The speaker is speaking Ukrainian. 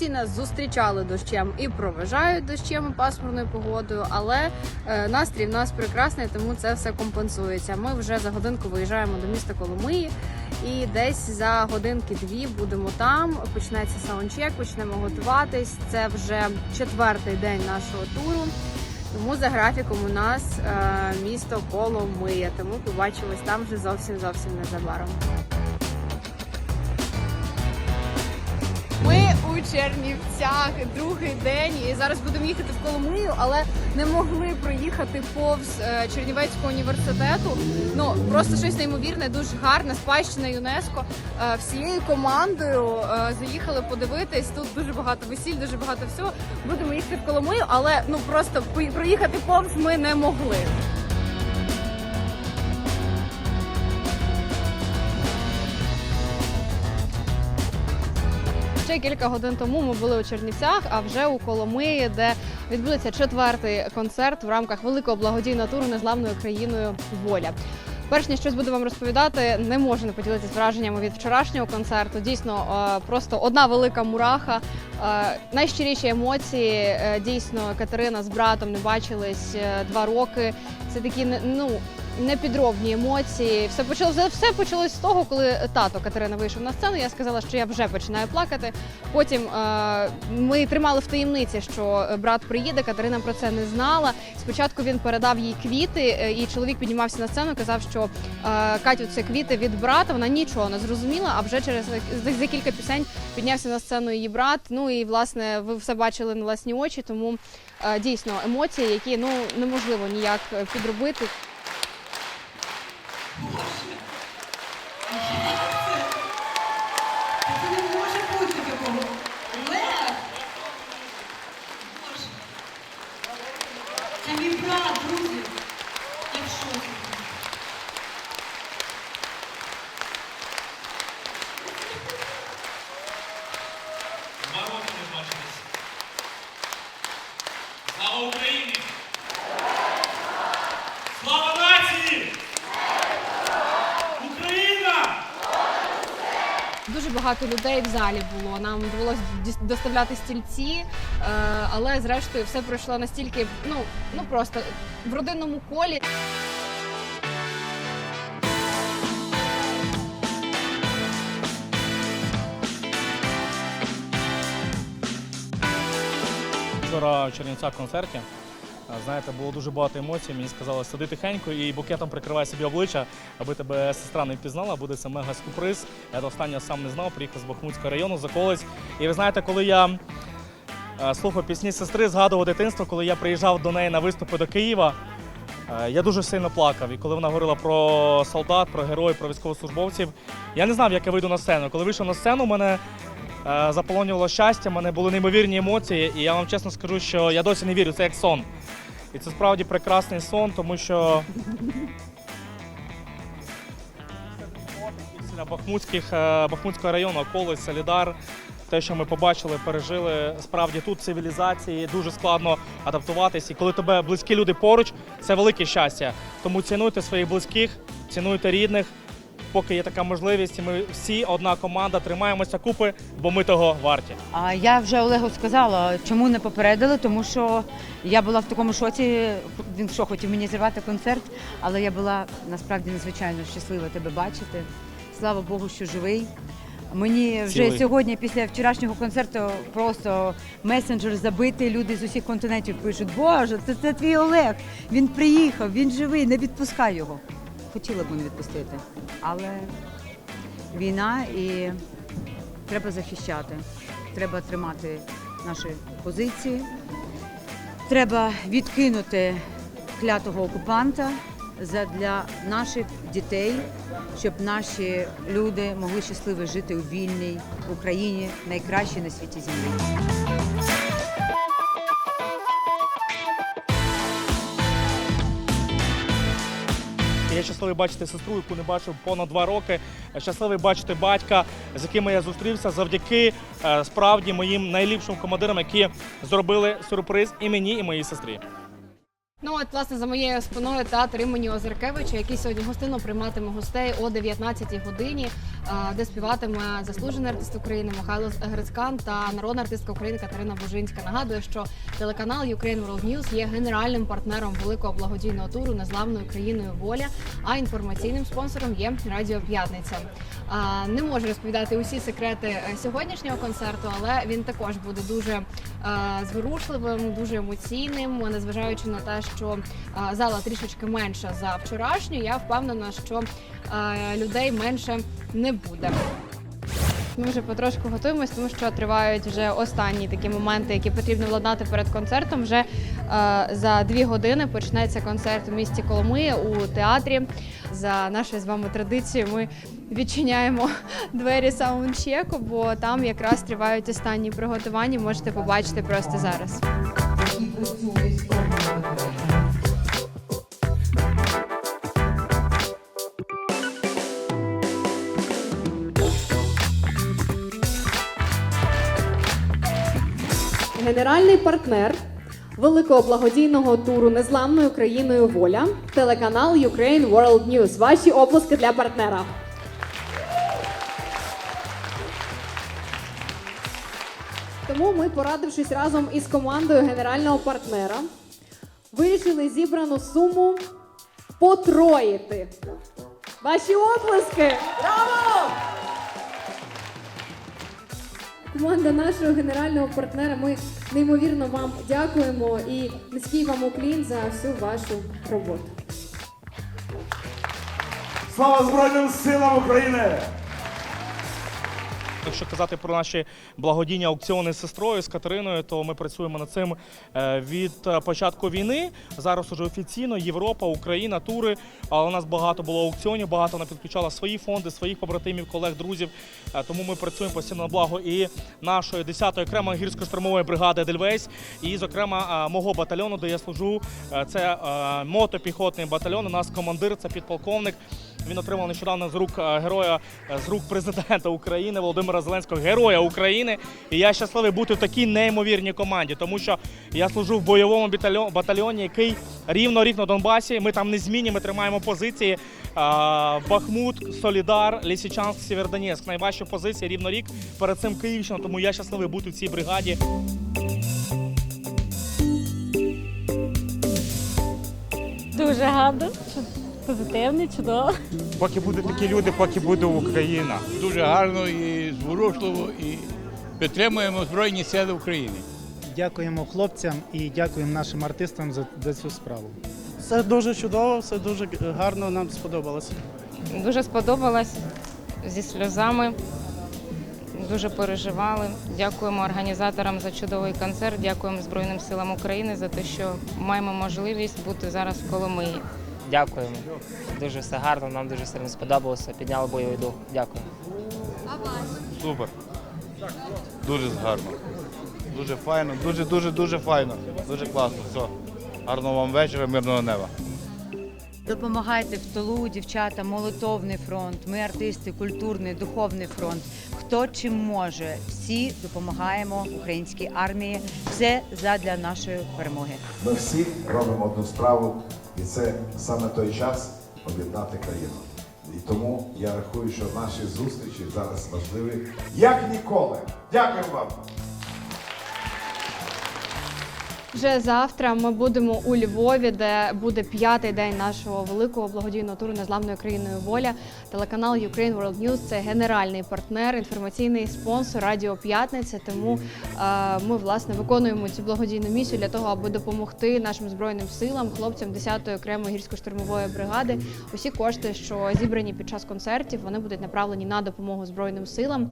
Традиційно зустрічали дощем і проважають дощем пасмурною погодою, але е, настрій в нас прекрасний, тому це все компенсується. Ми вже за годинку виїжджаємо до міста Коломиї, і десь за годинки-дві будемо там. Почнеться саундчек, почнемо готуватись. Це вже четвертий день нашого туру. Тому за графіком у нас е, місто Коломия. Тому побачимось там вже зовсім зовсім незабаром. Чернівцях другий день, і зараз будемо їхати в Коломию, але не могли проїхати повз е, Чернівецького університету. Ну просто щось неймовірне, дуже гарне, спадщина ЮНЕСКО. Е, Всією командою е, заїхали подивитись. Тут дуже багато весіль, дуже багато всього. Будемо їхати в Коломию, але ну просто проїхати повз ми не могли. Ще кілька годин тому ми були у Чернівцях, а вже у Коломиї, де відбудеться четвертий концерт в рамках великого благодійного туру незламною країною Воля. Перш ніж щось буду вам розповідати, не можу не поділитися враженнями від вчорашнього концерту. Дійсно, е, просто одна велика мураха. Е, Найщиріші емоції. Е, Дійсно, Катерина з братом не бачились два роки. Це такі ну. Непідробні емоції. Все почалося все почалось з того, коли тато Катерина вийшов на сцену. Я сказала, що я вже починаю плакати. Потім е, ми тримали в таємниці, що е, брат приїде. Катерина про це не знала. Спочатку він передав їй квіти, е, і чоловік піднімався на сцену. Казав, що е, Катю, це квіти від брата. Вона нічого не зрозуміла. А вже через за, кілька пісень піднявся на сцену її брат. Ну і власне ви все бачили на власні очі. Тому е, дійсно емоції, які ну неможливо ніяк підробити. Це не може бути такого. Лев! Боже. Це мій брат, друзі. Я в шоці. Два роки не бачились. Слава Україні! Слава нації! Україна! Дуже багато людей в залі було. Нам довелося доставляти стільці, е, але зрештою все пройшло настільки, ну ну просто в родинному колі. Вчора в Чернівцях концерті. Знаєте, було дуже багато емоцій. Мені сказали, сиди тихенько і букетом прикривай собі обличчя, аби тебе сестра не впізнала. Буде це мега сюрприз. Я до останнього сам не знав, приїхав з Бахмутського району, за колець. І ви знаєте, коли я слухав пісні сестри, згадував дитинство, коли я приїжджав до неї на виступи до Києва. Я дуже сильно плакав. І коли вона говорила про солдат, про героїв, про військовослужбовців, я не знав, як я вийду на сцену. Коли вийшов на сцену, мене заполонювало щастя, мене були неймовірні емоції, і я вам чесно скажу, що я досі не вірю, це як сон. І це справді прекрасний сон, тому що після Бахмутських, е, Бахмутського району, Колись, Солідар, те, що ми побачили, пережили, справді тут цивілізації дуже складно адаптуватись. І коли тебе близькі люди поруч, це велике щастя. Тому цінуйте своїх близьких, цінуйте рідних. Поки є така можливість, і ми всі одна команда тримаємося купи, бо ми того варті. А я вже Олегу сказала, чому не попередили, тому що я була в такому шоці. Він що хотів мені зірвати концерт, але я була насправді надзвичайно щаслива тебе бачити. Слава Богу, що живий. Мені вже Цілий. сьогодні, після вчорашнього концерту, просто месенджер забитий. Люди з усіх континентів пишуть: Боже, це, це твій Олег. Він приїхав, він живий, не відпускай його. Хотіла б не відпустити, але війна і треба захищати. Треба тримати наші позиції. Треба відкинути клятого окупанта для наших дітей, щоб наші люди могли щасливо жити у вільній Україні, найкращій на світі землі. Я щасливий бачити сестру, яку не бачив понад два роки. Щасливий бачити батька, з якими я зустрівся завдяки е, справді моїм найліпшим командирам, які зробили сюрприз і мені, і моїй сестрі. Ну от власне за моєю спиною театр імені Озеркевича, який сьогодні гостинно прийматиме гостей о 19-й годині. де співатиме заслужений артист України Михайло Грицькан та народна артистка України Катерина Бужинська. Нагадую, що телеканал Ukraine World News є генеральним партнером великого благодійного туру незламною країною воля. А інформаційним спонсором є Радіо П'ятниця. Не можу розповідати усі секрети е, сьогоднішнього концерту, але він також буде дуже е, зворушливим, дуже емоційним, незважаючи на те, що зала трішечки менша за вчорашню. Я впевнена, що людей менше не буде. Ми вже потрошку готуємось, тому що тривають вже останні такі моменти, які потрібно владнати перед концертом. Вже е, за дві години почнеться концерт у місті Коломиї у театрі. За нашою з вами традицією ми відчиняємо двері саундчеку, бо там якраз тривають останні приготування. Можете побачити просто зараз. Генеральний партнер великого благодійного туру незламною країною воля телеканал Ukraine World News. Ваші оплески для партнера. Тому ми, порадившись разом із командою генерального партнера, вирішили зібрану суму потроїти. Ваші оплески! Браво! Команда нашого генерального партнера. Ми неймовірно вам дякуємо і низький вам уклін за всю вашу роботу. Слава Збройним силам України! Якщо казати про наші благодійні аукціони з сестрою з Катериною, то ми працюємо над цим е, від е, початку війни. Зараз уже офіційно Європа, Україна, тури. Але у нас багато було аукціонів, багато вона підключала свої фонди, своїх побратимів, колег, друзів. Е, Тому ми працюємо постійно на благо і нашої 10-ї окремої гірсько-штурмової бригади Дельвейс, і, зокрема, мого батальйону, де я служу. Це мотопіхотний батальйон. У нас командир, це підполковник. Він отримав нещодавно з рук е, героя е, з рук президента України Володимира Зеленського, героя України. І я щасливий бути в такій неймовірній команді, тому що я служу в бойовому батальйоні, який рівно рік на Донбасі. Ми там не змінні, ми тримаємо позиції. Бахмут, Солідар, Лісичанськ, Сєвєродонецьк. Найважчі позиції рівно рік перед цим Київщина. Тому я щасливий бути в цій бригаді. Дуже гарно, позитивний, чудово. Поки будуть такі люди, поки буде Україна. дуже гарно і зворушливо, і підтримуємо Збройні Сили України. Дякуємо хлопцям і дякуємо нашим артистам за, за цю справу. Все дуже чудово, все дуже гарно нам сподобалося. Дуже сподобалось зі сльозами. Дуже переживали. Дякуємо організаторам за чудовий концерт. Дякуємо Збройним силам України за те, що маємо можливість бути зараз в Коломиї. Дякуємо. Дуже все гарно, нам дуже сильно сподобалося. Підняли бойовий дух. Дякую. Супер. Дуже гарно. Дуже файно, дуже, дуже, дуже файно. Дуже класно. Все. Гарного вам вечора, мирного неба. Допомагайте в тилу, дівчата, молитовний фронт. Ми артисти, культурний, духовний фронт. Хто чим може, всі допомагаємо українській армії. Все задля нашої перемоги. Ми всі робимо одну справу, і це саме той час об'єднати країну. І тому я рахую, що наші зустрічі зараз важливі як ніколи. Дякую вам. Вже завтра ми будемо у Львові, де буде п'ятий день нашого великого благодійного туру незламною країною воля. Телеканал Ukraine World News – це генеральний партнер, інформаційний спонсор Радіо П'ятниця. Тому е, ми власне виконуємо цю благодійну місію для того, аби допомогти нашим збройним силам, хлопцям 10-ї окремої гірсько-штурмової бригади. Усі кошти, що зібрані під час концертів, вони будуть направлені на допомогу збройним силам.